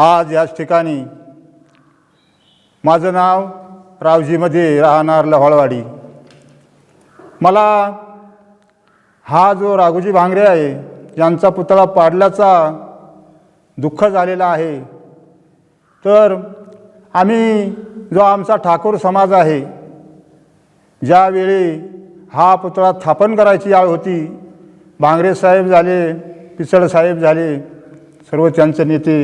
आज याच ठिकाणी माझं नाव रावजीमध्ये राहणार लव्हाळवाडी मला हा जो राघोजी भांगरे आहे यांचा पुतळा पाडल्याचा दुःख झालेला आहे तर आम्ही जो आमचा ठाकूर समाज आहे ज्यावेळी हा पुतळा स्थापन करायची याळ होती भांगरे साहेब झाले पिचड साहेब झाले सर्व त्यांचे नेते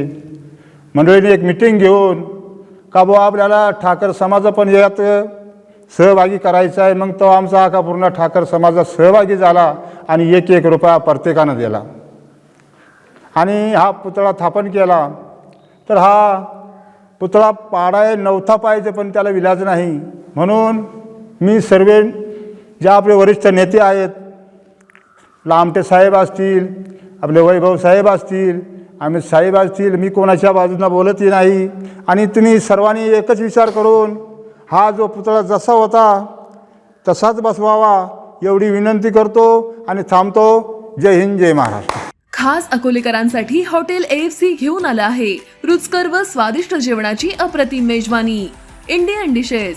मंडळीने एक मिटिंग घेऊन का बुवा आपल्याला ठाकर समाज पण यात सहभागी करायचा आहे. मग तो आमचा हा का पूर्ण ठाकर समाजात सहभागी झाला आणि एक एक रुपया प्रत्येकानं दिला. आणि हा पुतळा स्थापन केला. तर हा पुतळा पाडाय नव्हता पाहिजे पण त्याला विलाज नाही. म्हणून मी सर्व जे आपले वरिष्ठ नेते आहेत लामटे साहेब असतील आपले वैभव साहेब असतील आम्ही साहेब असतील मी कोणाच्या बाजूनं बोलतही नाही. आणि तुम्ही सर्वांनी एकच विचार करून हा जो पुतळा जसा होता तसाच बसवावा एवढी विनंती करतो आणि थांबतो. जय हिंद जय महाराष्ट्र. खास अकोलेकरांसाठी हॉटेल एफ सी घेऊन आलं आहे. रुचकर व स्वादिष्ट जेवणाची अप्रतिम मेजवानी. Indian dishes